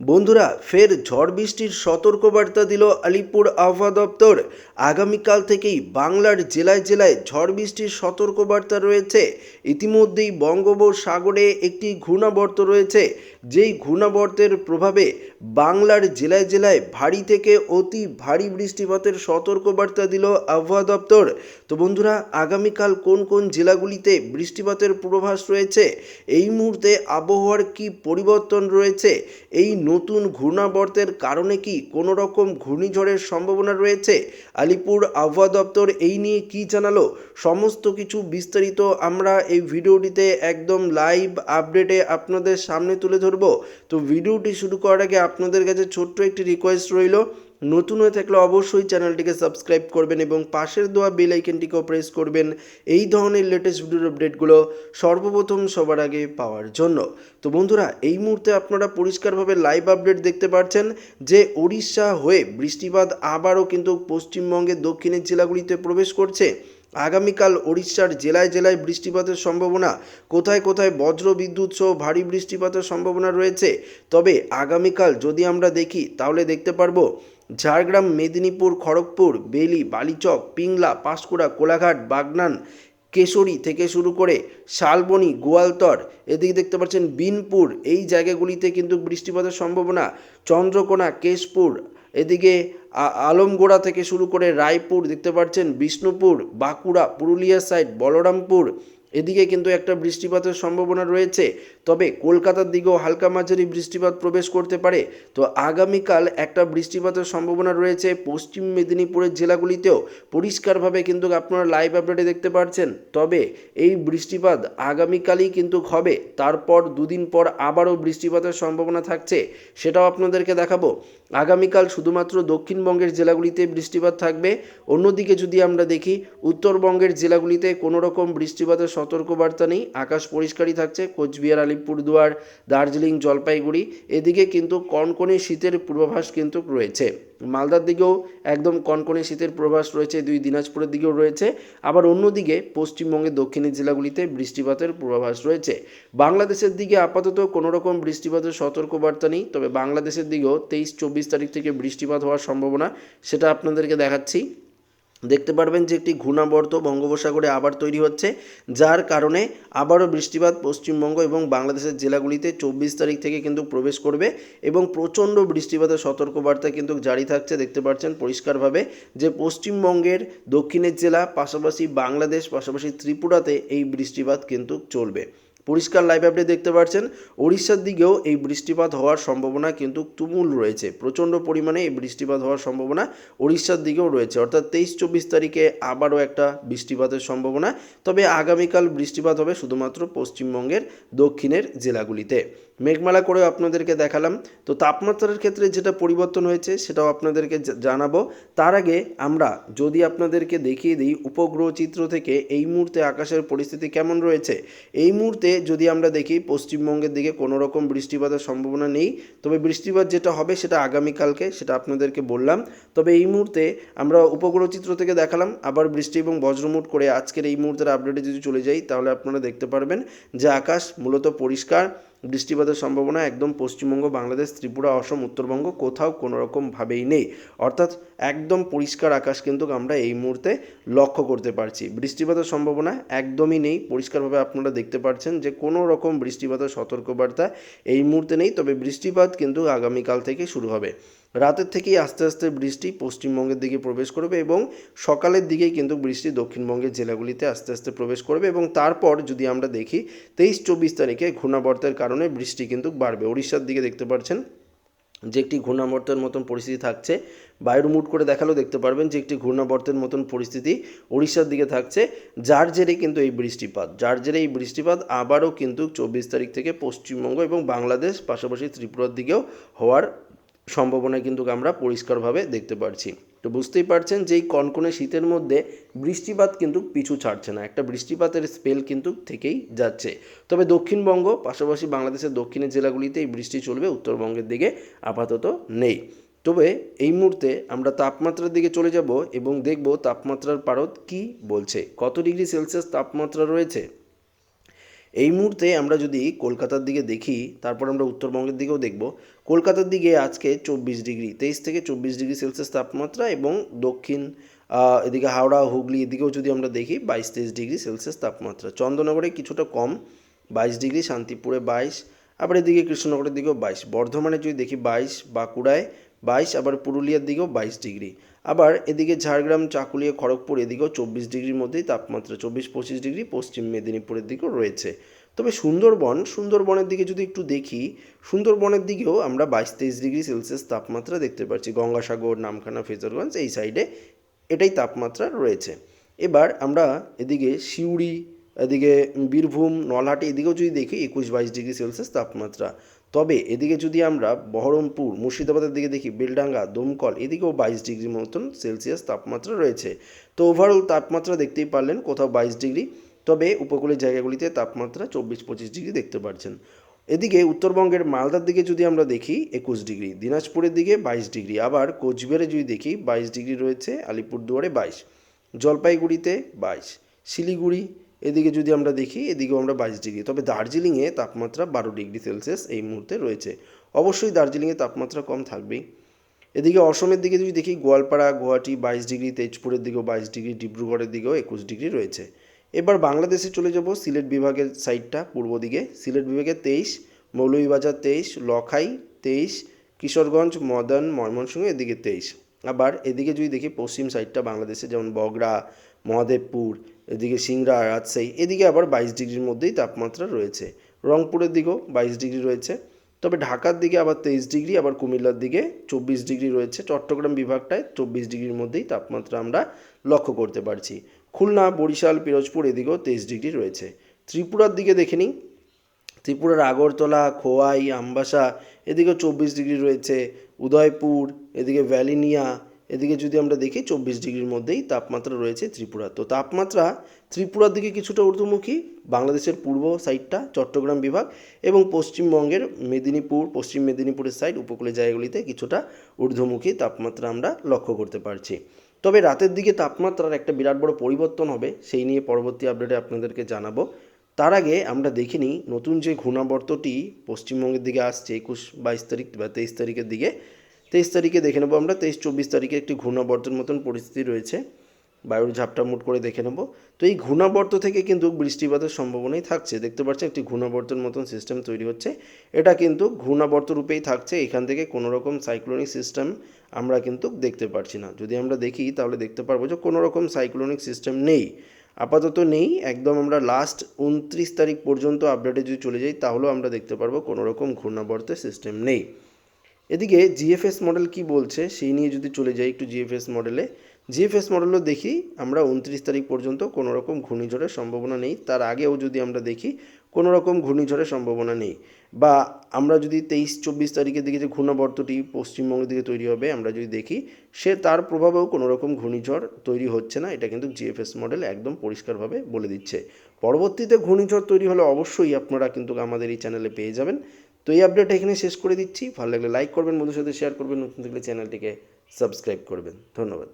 বন্ধুরা, ফের ঝড় বৃষ্টির সতর্কবার্তা দিল আলিপুর আবহাওয়া দপ্তর। আগামীকাল থেকেই বাংলার জেলায় জেলায় ঝড় বৃষ্টির সতর্কবার্তা রয়েছে। ইতিমধ্যেই বঙ্গোপসাগরে একটি ঘূর্ণাবর্ত রয়েছে। যেই ঘূর্ণাবর্তের প্রভাবে বাংলার জেলায় জেলায় ভারী থেকে অতি ভারী বৃষ্টিপাতের সতর্কবার্তা দিল আবহাওয়া দপ্তর। তো বন্ধুরা, আগামীকাল কোন কোন জেলাগুলিতে বৃষ্টিপাতের পূর্বাভাস রয়েছে? এই মুহূর্তে আবহাওয়ার কি পরিবর্তন রয়েছে? এই নতুন ঘূর্ণাবর্তের কারণে কি কোনো রকম ঘূর্ণিঝড়ের সম্ভাবনা রয়েছে? আলিপুর আবহাওয়া দপ্তর এই নিয়ে কি জানালো? সমস্ত কিছু বিস্তারিত আমরা এই ভিডিওটিতে একদম লাইভ আপডেটে আপনাদের সামনে তুলে ধরব। তো ভিডিওটি শুরু করার আগে আপনাদের কাছে ছোট্ট একটি রিকোয়েস্ট রইল। নতুন হয়ে থাকলে অবশ্যই চ্যানেলটিকে সাবস্ক্রাইব করবেন এবং পাশের দেওয়া বেল আইকনটিকেও প্রেস করবেন এই ধরনের লেটেস্ট ভিডিওর আপডেটগুলো সর্বপ্রথম সবার আগে পাওয়ার জন্য। তো বন্ধুরা, এই মুহূর্তে আপনারা পরিষ্কারভাবে লাইভ আপডেট দেখতে পাচ্ছেন যে ওড়িশা হয়ে বৃষ্টিপাত আবারও কিন্তু পশ্চিমবঙ্গের দক্ষিণের জেলাগুলিতে প্রবেশ করছে। আগামীকাল ওড়িশার জেলায় জেলায় বৃষ্টিপাতের সম্ভাবনা। কোথায় কোথায় বজ্র বিদ্যুৎ সহ ভারী বৃষ্টিপাতের সম্ভাবনা রয়েছে? তবে আগামীকাল যদি আমরা দেখি, তাহলে দেখতে পারব ঝাড়গ্রাম, মেদিনীপুর, খড়গপুর, বেলি, বালিচক, পিংলা, পাঁশকুড়া, কোলাঘাট, বাগনান, কেশরী থেকে শুরু করে শালবনি, গোয়ালতর, এদিকে দেখতে পাচ্ছেন বিনপুর, এই জায়গাগুলিতে কিন্তু বৃষ্টিপাতের সম্ভাবনা। চন্দ্রকোনা, কেশপুর, এদিকে আলমগোড়া থেকে শুরু করে রায়পুর, দেখতে পাচ্ছেন বিষ্ণুপুর, বাঁকুড়া, পুরুলিয়া সাইড বলরামপুর। এদিকে কিন্তু একটা বৃষ্টিপাতের সম্ভাবনা রয়েছে। তবে কলকাতার দিকেও হালকা মাঝারি বৃষ্টিপাত প্রবেশ করতে পারে। তো আগামীকাল একটা বৃষ্টিপাতের সম্ভাবনা রয়েছে। পশ্চিম মেদিনীপুরের জেলাগুলিতেও পরিষ্কারভাবে কিন্তু আপনারা লাইভ আপডেটে দেখতে পাচ্ছেন তবে এই বৃষ্টিপাত আগামীকালই কিন্তু হবে। তারপর দুদিন পর আবারও বৃষ্টিপাতের সম্ভাবনা থাকছে, সেটাও আপনাদেরকে দেখাবো। আগামীকাল শুধুমাত্র দক্ষিণবঙ্গের জেলাগুলিতে বৃষ্টিপাত থাকবে। অন্যদিকে যদি আমরা দেখি, উত্তরবঙ্গের জেলাগুলিতে কোনো রকম বৃষ্টিপাতের সতর্কবার্তা নেই। আকাশ পরিষ্কারই থাকছে। কোচবিহার আলিপুরদুয়ার দার্জিলিং, জলপাইগুড়ি, এদিকে কিন্তু কনকনে শীতের পূর্বাভাস কিন্তু রয়েছে। মালদার দিকেও একদম কনকনে শীতের পূর্বাভাস রয়েছে, দুই দিনাজপুরের দিকেও রয়েছে। আবার অন্যদিকে পশ্চিমবঙ্গের দক্ষিণের জেলাগুলিতে বৃষ্টিপাতের পূর্বাভাস রয়েছে। বাংলাদেশের দিকে আপাতত কোনো রকম বৃষ্টিপাতের সতর্কবার্তা নেই, তবে বাংলাদেশের দিকেও তেইশ চব্বিশ তারিখ থেকে বৃষ্টিপাত হওয়ার সম্ভাবনা, সেটা আপনাদেরকে দেখাচ্ছি। দেখতে পারবেন যে একটি ঘূর্ণাবর্ত বঙ্গোপসাগরে আবার তৈরি হচ্ছে, যার কারণে আবারও বৃষ্টিপাত পশ্চিমবঙ্গ এবং বাংলাদেশের জেলাগুলিতে চব্বিশ তারিখ থেকে কিন্তু প্রবেশ করবে এবং প্রচণ্ড বৃষ্টিপাতের সতর্কবার্তা কিন্তু জারি থাকছে। দেখতে পাচ্ছেন পরিষ্কারভাবে যে পশ্চিমবঙ্গের দক্ষিণের জেলা, পাশাপাশি বাংলাদেশ, পাশাপাশি ত্রিপুরাতে এই বৃষ্টিপাত কিন্তু চলবে। পরিষ্কার লাইভ আপডেট দেখতে পাচ্ছেন। ওড়িশার দিকেও এই বৃষ্টিপাত হওয়ার সম্ভাবনা কিন্তু তুমুল রয়েছে। প্রচণ্ড পরিমাণে এই বৃষ্টিপাত হওয়ার সম্ভাবনা ওড়িশার দিকেও রয়েছে। অর্থাৎ তেইশ চব্বিশ তারিখে আবারও একটা বৃষ্টিপাতের সম্ভাবনা। তবে আগামীকাল বৃষ্টিপাত হবে শুধুমাত্র পশ্চিমবঙ্গের দক্ষিণের জেলাগুলিতে। মেঘমালা করেও আপনাদেরকে দেখালাম। তো তাপমাত্রার ক্ষেত্রে যেটা পরিবর্তন হয়েছে, সেটাও আপনাদেরকে জানাব। তার আগে আমরা যদি আপনাদেরকে দেখিয়ে দিই উপগ্রহ চিত্র থেকে এই মুহূর্তে আকাশের পরিস্থিতি কেমন রয়েছে, এই মুহূর্তে যদি আমরা দেখি পশ্চিমবঙ্গের দিকে কোনো রকম বৃষ্টিপাতের সম্ভাবনা নেই, তবে বৃষ্টিপাত যেটা হবে সেটা আগামীকালকে সেটা আপনাদেরকে বললাম। তবে এই মুহূর্তে আমরা উপগ্রহ চিত্র থেকে দেখালাম, আবার বৃষ্টি এবং বজ্রমুট করে আজকের এই মুহূর্তের আপডেটে যদি চলে যাই, তাহলে আপনারা দেখতে পারবেন যে আকাশ মূলত পরিষ্কার বৃষ্টিপাতের সম্ভাবনা একদম পশ্চিমবঙ্গ, বাংলাদেশ, ত্রিপুরা, অসম, উত্তরবঙ্গ কোথাও কোনো রকমভাবেই নেই। অর্থাৎ একদম পরিষ্কার আকাশ কিন্তু আমরা এই মুহূর্তে লক্ষ্য করতে পারছি। বৃষ্টিপাতের সম্ভাবনা একদমই নেই। পরিষ্কারভাবে আপনারা দেখতে পাচ্ছেন যে কোনো রকম বৃষ্টিপাতের সতর্কবার্তা এই মুহূর্তে নেই। তবে বৃষ্টিপাত কিন্তু আগামীকাল থেকে শুরু হবে। রাতের থেকেই আস্তে আস্তে বৃষ্টি পশ্চিমবঙ্গের দিকে প্রবেশ করবে এবং সকালের দিকেই কিন্তু বৃষ্টি দক্ষিণবঙ্গের জেলাগুলিতে আস্তে আস্তে প্রবেশ করবে এবং তারপর যদি আমরা দেখি, তেইশ চব্বিশ তারিখে ঘূর্ণাবর্তের কারণে বৃষ্টি কিন্তু বাড়বে। উড়িষ্যার দিকে দেখতে পাচ্ছেন যে একটি ঘূর্ণাবর্তের মতন পরিস্থিতি থাকছে। বায়ুর মুট করে দেখালেও দেখতে পারবেন যে একটি ঘূর্ণাবর্তের মতন পরিস্থিতি উড়িষ্যার দিকে থাকছে। যার জেরে কিন্তু এই বৃষ্টিপাত, যার জেরে এই বৃষ্টিপাত আবারও কিন্তু চব্বিশ তারিখ থেকে পশ্চিমবঙ্গ এবং বাংলাদেশ, পাশাপাশি ত্রিপুরার দিকেও হওয়ার সম্ভাবনা কিন্তু আমরা পরিষ্কারভাবে দেখতে পারছি। তো বুঝতেই পারছেন যে এই কনকনে শীতের মধ্যে বৃষ্টিপাত কিন্তু পিছু ছাড়ছে না। একটা বৃষ্টিপাতের স্পেল কিন্তু থেকেই যাচ্ছে। তবে দক্ষিণবঙ্গ, পাশাপাশি বাংলাদেশের দক্ষিণের জেলাগুলিতে এই বৃষ্টি চলবে, উত্তরবঙ্গের দিকে আপাতত নেই। তবে এই মুহূর্তে আমরা তাপমাত্রার দিকে চলে যাব এবং দেখব তাপমাত্রার পারদ কি বলছে। কত ডিগ্রি সেলসিয়াস তাপমাত্রা রয়েছে? এই মুহূর্তে আমরা যদি কলকাতার দিকে দেখি, তারপর আমরা উত্তরবঙ্গের দিকেও দেখব। কলকাতার দিকে আজকে চব্বিশ ডিগ্রি, তেইশ থেকে চব্বিশ ডিগ্রি সেলসিয়াস তাপমাত্রা এবং দক্ষিণ এদিকে হাওড়া, হুগলি এদিকেও যদি আমরা দেখি, বাইশ তেইশ ডিগ্রি সেলসিয়াস তাপমাত্রা। চন্দ্রনগরে কিছুটা কম, বাইশ ডিগ্রি, শান্তিপুরে বাইশ, আবার এদিকে কৃষ্ণনগরের দিকেও বাইশ। বর্ধমানে যদি দেখি বাইশ, বাঁকুড়ায় বাইশ, আবার পুরুলিয়ার দিকেও বাইশ ডিগ্রি। আবার এদিকে ঝাড়গ্রাম, চাকুলিয়া, খড়গপুর এদিকেও চব্বিশ ডিগ্রির মধ্যেই তাপমাত্রা চব্বিশ পঁচিশ ডিগ্রি, পশ্চিম মেদিনীপুরের দিকেও রয়েছে। তবে সুন্দরবন, সুন্দরবনের দিকে যদি একটু দেখি, সুন্দরবনের দিকেও আমরা বাইশ তেইশ ডিগ্রি সেলসিয়াস তাপমাত্রা দেখতে পাচ্ছি। গঙ্গাসাগর, নামখানা, ফেজারগঞ্জ এই সাইডে এটাই তাপমাত্রা রয়েছে। এবার আমরা এদিকে সিউড়ি, এদিকে বীরভূম, নলহাটি এদিকেও যদি দেখি, একুশ বাইশ ডিগ্রি সেলসিয়াস তাপমাত্রা। তবে এদিকে যদি আমরা বহরমপুর, মুর্শিদাবাদের দিকে দেখি, বেলডাঙ্গা, দমকল, এদিকেও বাইশ ডিগ্রি মতন সেলসিয়াস তাপমাত্রা রয়েছে। তো ওভারঅল তাপমাত্রা দেখতেই পারলেন, কোথাও বাইশ ডিগ্রি, তবে উপকূলের জায়গাগুলিতে তাপমাত্রা চব্বিশ পঁচিশ ডিগ্রি দেখতে পাচ্ছেন এদিকে উত্তরবঙ্গের মালদার দিকে যদি আমরা দেখি, একুশ ডিগ্রি, দিনাজপুরের দিকে বাইশ ডিগ্রি, আবার কোচবিহারে যদি দেখি, বাইশ ডিগ্রি রয়েছে, আলিপুরদুয়ারে বাইশ, জলপাইগুড়িতে বাইশ, শিলিগুড়ি এদিকে যদি আমরা দেখি, এদিকেও আমরা বাইশ ডিগ্রি। তবে দার্জিলিংয়ে তাপমাত্রা বারো ডিগ্রি সেলসিয়াস এই মুহূর্তে রয়েছে। অবশ্যই দার্জিলিংয়ে তাপমাত্রা কম থাকবেই। এদিকে অসমের দিকে যদি দেখি, গোয়ালপাড়া, গুয়াহাটি বাইশ ডিগ্রি, তেজপুরের দিকেও বাইশ ডিগ্রি, ডিব্রুগড়ের দিকেও একুশ ডিগ্রি রয়েছে। এবার বাংলাদেশে চলে যাব সিলেট বিভাগের সাইডটা, পূর্ব দিকে। সিলেট বিভাগে তেইশ, মৌলভীবাজার তেইশ, লখাই তেইশ, কিশোরগঞ্জ, মদন, ময়মনসিংহ এদিকে তেইশ। আবার এদিকে যদি দেখি, পশ্চিম সাইডটা বাংলাদেশে, যেমন বগরা মহাদেবপুর, এদিকে সিংড়া, রাজশাহী, এদিকে আবার বাইশ ডিগ্রির মধ্যেই তাপমাত্রা রয়েছে। রংপুরের দিকেও বাইশ ডিগ্রি রয়েছে। তবে ঢাকার দিকে আবার তেইশ ডিগ্রি, আবার কুমিল্লার দিকে চব্বিশ ডিগ্রি রয়েছে। চট্টগ্রাম বিভাগটায় চব্বিশ ডিগ্রির মধ্যেই তাপমাত্রা আমরা লক্ষ্য করতে পারছি। খুলনা, বরিশাল, পিরোজপুর এদিকেও তেইশ ডিগ্রি রয়েছে। ত্রিপুরার দিকে দেখে নিই। ত্রিপুরার আগরতলা, খোয়াই, আমবাসা এদিকে চব্বিশ ডিগ্রি রয়েছে। উদয়পুর, এদিকে ভ্যালিনিয়া এদিকে যদি আমরা দেখি, চব্বিশ ডিগ্রির মধ্যেই তাপমাত্রা রয়েছে ত্রিপুরা। তো তাপমাত্রা ত্রিপুরার দিকে কিছুটা ঊর্ধ্বমুখী, বাংলাদেশের পূর্ব সাইডটা চট্টগ্রাম বিভাগ এবং পশ্চিমবঙ্গের মেদিনীপুর, পশ্চিম মেদিনীপুরের সাইড উপকূলের জায়গাগুলিতে কিছুটা ঊর্ধ্বমুখী তাপমাত্রা আমরা লক্ষ্য করতে পারছি। তবে রাতের দিকে তাপমাত্রার একটা বিরাট বড় পরিবর্তন হবে, সেই নিয়ে পরবর্তী আপডেটে আপনাদেরকে জানাব। তার আগে আমরা দেখিনি, নতুন যে ঘূর্ণাবর্তটি পশ্চিমবঙ্গের দিকে আসছে, একুশ বাইশ তারিখ বা তেইশ তারিখের দিকে তেইশ তারিখে দেখে নেব আমরা। তেইশ চব্বিশ তারিখে একটি ঘূর্ণাবর্তন মতন পরিস্থিতি রয়েছে। বায়ুর ঝাপটা মুট করে দেখে নেব। তো এই ঘূর্ণাবর্ত থেকে কিন্তু বৃষ্টিপাতের সম্ভাবনাই থাকছে। দেখতে পাচ্ছেন একটি ঘূর্ণাবর্তন মতন সিস্টেম তৈরি হচ্ছে। এটা কিন্তু ঘূর্ণাবর্ত রূপেই থাকছে। এখান থেকে কোনো রকম সাইক্লোনিক সিস্টেম আমরা কিন্তু দেখতে পারছি না। যদি আমরা দেখি, তাহলে দেখতে পারব যে কোনো রকম সাইক্লোনিক সিস্টেম নেই। আপাতত নেই। একদম আমরা লাস্ট উনত্রিশ তারিখ পর্যন্ত আপডেটে যদি চলে যাই, তাহলেও আমরা দেখতে পারব কোনো রকম ঘূর্ণাবর্তের সিস্টেম নেই। এদিকে জিএফএস মডেল কি বলছে, সেই নিয়ে যদি চলে যাই একটু জিএফএস মডেলে জিএফএস মডেলও দেখি, আমরা উনত্রিশ তারিখ পর্যন্ত কোনো রকম ঘূর্ণিঝড়ের সম্ভাবনা নেই। তার আগেও যদি আমরা দেখি, কোনো রকম ঘূর্ণিঝড়ের সম্ভাবনা নেই। বা আমরা যদি তেইশ, চব্বিশ তারিখের দিকে যে ঘূর্ণাবর্তটি পশ্চিমবঙ্গের দিকে তৈরি হবে, আমরা যদি দেখি, সে তার প্রভাবেও কোনো রকম ঘূর্ণিঝড় তৈরি হচ্ছে না। এটা কিন্তু জিএফএস মডেল একদম পরিষ্কারভাবে বলে দিচ্ছে। পরবর্তীতে ঘূর্ণিঝড় তৈরি হলে অবশ্যই আপনারা কিন্তু আমাদের এই চ্যানেলে পেয়ে যাবেন। তো এই আপডেট এখানে শেষ করে দিচ্ছি। ভালো লাগলে লাইক করবেন বন্ধুর সাথে শেয়ার করবেন, নতুন থাকলে চ্যানেলটিকে সাবস্ক্রাইব করবেন। ধন্যবাদ।